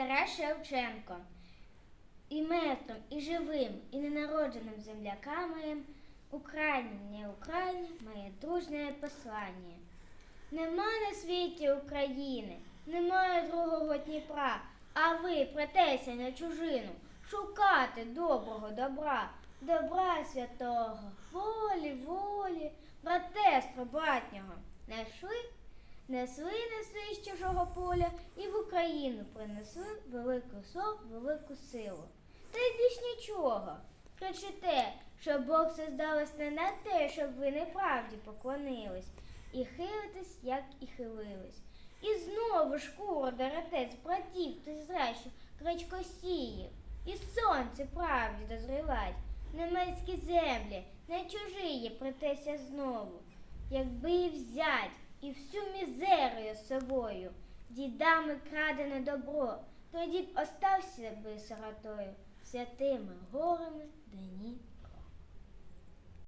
Тарас Шевченко. І мертвим, і живим, і ненародженим земляками Україні, не Україні, моє дружне послання. Нема на світі України, немає другого Дніпра, а ви претеся на чужину, шукати доброго добра, добра святого, волі, волі, братерства братнього. Найшли, несли, несли з чужого поля і Україну принесли велику сон, велику силу. Та й більш нічого. Кричите, що Бог создалось не на те, щоб ви неправді поклонились, і хилитесь, як і хилились. І знову шкуру деретець братів ти зращу кричкосіїв, і сонце правді дозрівать. Немецькі землі, не чужі притеся знову, якби і взять, і всю мізерію з собою, дідами крадене добро, тоді б остався би сиротою, святими горами да